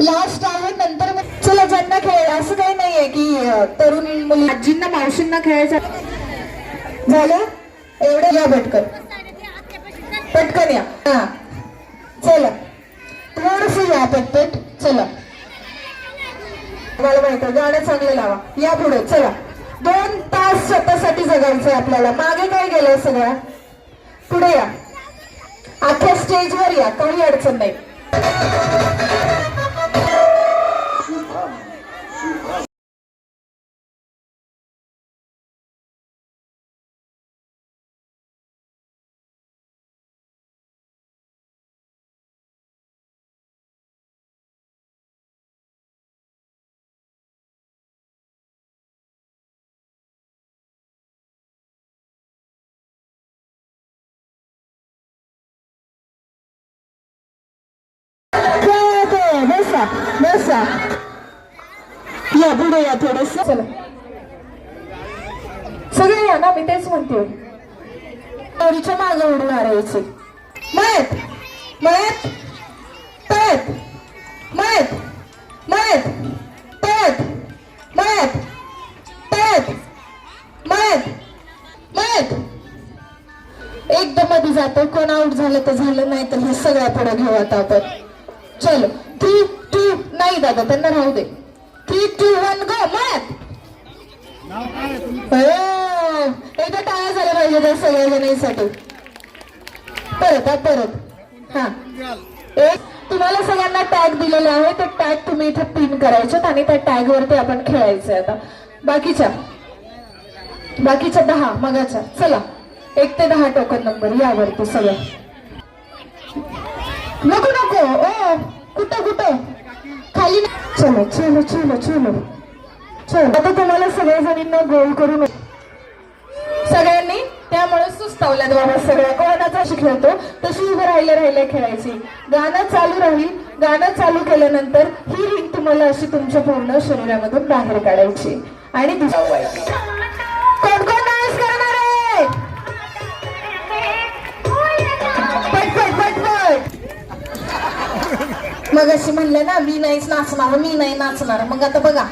Last आहे नंतर मग- चला ज्यांना खेळ असं काही नाहीये की तरुण मुली आजींना मावशींना खेळायचं. झालं? एवढं या पटकन. पटकन या. हा. चला. थोडस या पटपट. चला. मला माहिती गाणं चांगलं लावा. या पुढे. चला. दोन तास स्वतःसाठी जगायचंय आपल्याला. मागे काय गेलंय सगळ्या पुढे या. अख्ख्या स्टेजवर या. काही अडचण नाही. बसा या पुढे या थोडस. चला. सगळे या ना मी तेच म्हणते. गौरीच्या मागे उडी मारायची मयत मयत पळत मयत मयत पळत मयत पळत मयत मयत. एकदम मध्ये जातो कोण आउट झालं तर झालं नाही तर हे सगळ्या पुढे घेऊ आता आपण. चलो थ्री नाही दादा त्यांना राहू दे. थ्री टू वन गो मत. हो, एकदा टाळ्या झाल्या पाहिजे त्या सगळ्या जणांसाठी. परत हा परत. हा. एक तुम्हाला सगळ्यांना टॅग दिलेले आहे ते टॅग तुम्ही इथे पिन करायचे आणि त्या टॅग वरती आपण खेळायचंय आता. बाकीच्या? बाकीच्या दहा मगाच्या. चला. एक ते दहा टोकन नंबर यावरती सगळं. नको नको. ओ कुठं कुठं? खाली चलो चलो चलो चलो. चलो. आता तुम्हाला सगळ्या जणींना गोल करून सगळ्यांनी त्यामुळे सुस्तावल्यात बाबा सगळ्या. कोणाचा शिकवतो तशी उभं राहिल्या राहिल्या खेळायची. गाणं चालू राहील. गाणं चालू केल्यानंतर ही रिंग तुम्हाला अशी तुमच्या पूर्ण शरीरामधून बाहेर काढायची. आणि दुस- मग अशी म्हणलं ना मी नाहीच नाचणार मी नाही नाचणार. मग आता बघा.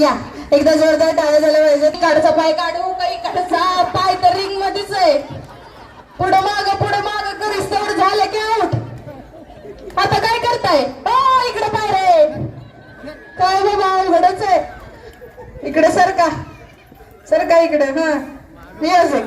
या. एकदा जोरदार टाळ्या झाल्या पाहिजे काढचा पाय काढू काही काढचा पाय तर रिंग मध्येच आहे. पुढं माग पुढं माग करीस तेवढं झालं की आउट आता काय करताय? हो इकडे पाय रे. काय बाबा अवघडच आहे. इकडे सरका. सरका इकडे हा. म्युझिक